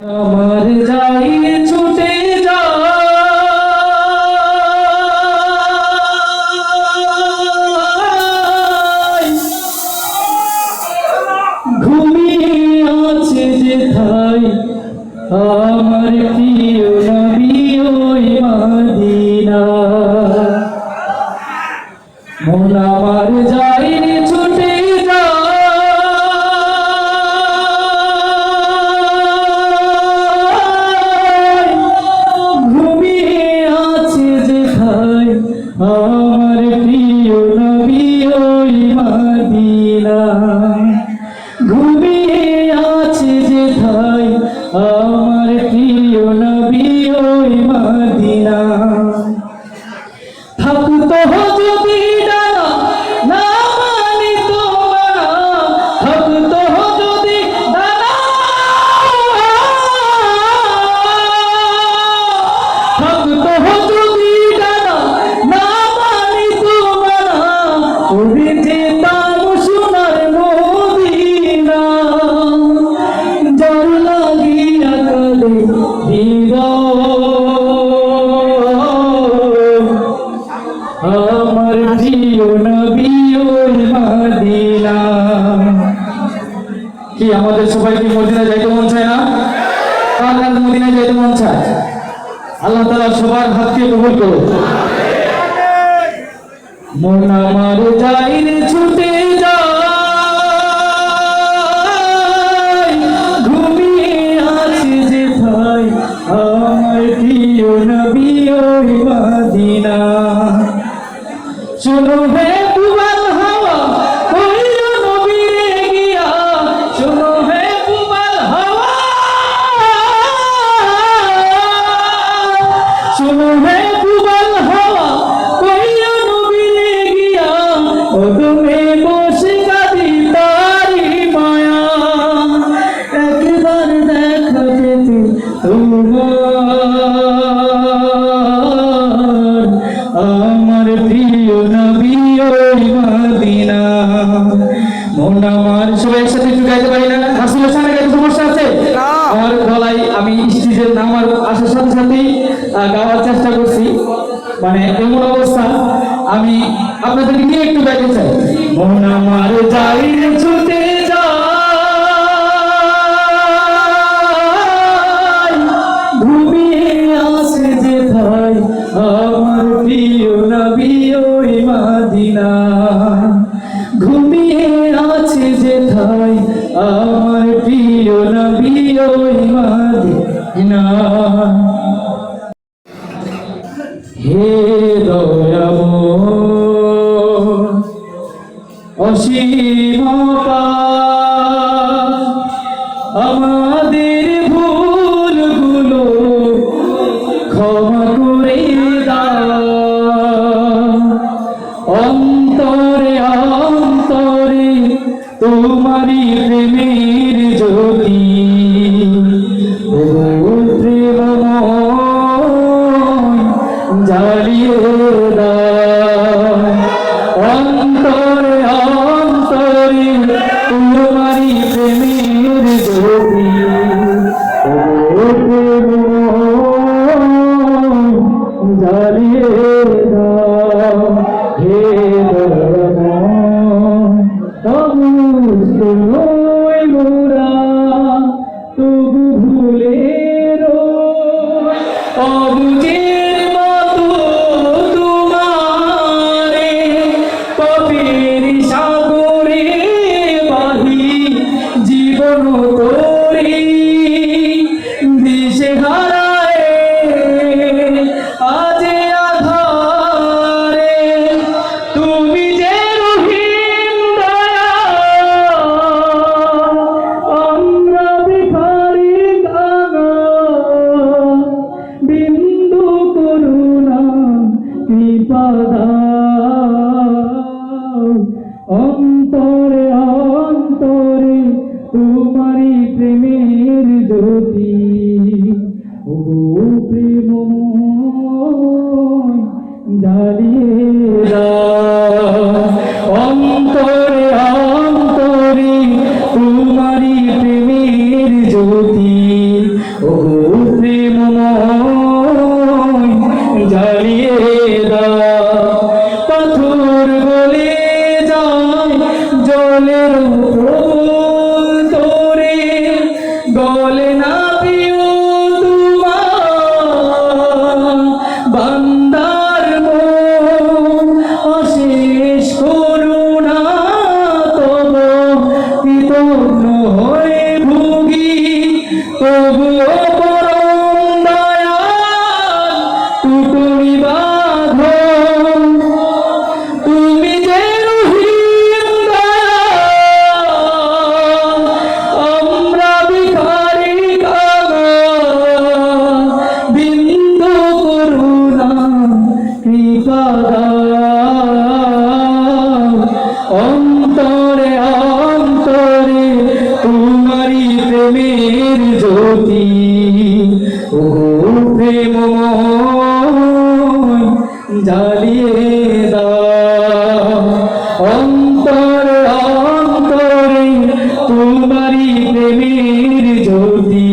আমার যাই ছুটে যায় ঘুমিয়ে আছে যে ঠাই আমার প্রিয় আমার প্রিয় নবী ওই মদিনা ঘুমিয়ে আছে যে ঠাই আমার প্রিয় নবী ওই মদিনা আমাদের সবাইকে মদিনা যাইতে মন চায় না? কার কার মদিনা যাইতে মন চায়? আল্লাহ তাআলা সবার হাতকে কবুল করো মন আমার যাইরে ছুটে শোনো হে মন আমার সবাই একসাথে একটু গাইতে পারি না? রাসূলের সামনে গাইতে সমস্যা আছে। আমার গলায় আমি স্টেজের নামার আসার সাথে সাথেই গাওয়ার চেষ্টা করছি। মানে এমন অবস্থা আমি আপনাদেরকে নিয়ে একটু গাইতে চাই। মন আমার যাই ছুটে মদিনা হে দয়াময় অসীম আমাদের ভুলগুলো ক্ষমা করে অন্তরে অন্তরে তোমারই প্রেমের অন্তরে অন্তরে তোমারই প্রেমের জ্যোতি। ও প্রেমময় জ্বালিয়ে দাও। হে তবু ভুলে রই অবুঝের জ্বালিয়ে কৃপা অন্তরে অন্তরে তোমারি প্রেমের জ্যোতি। ও প্রেম জ্বালিয়ে অন্তরে অন্তরে তোমারি প্রেমের জ্যোতি।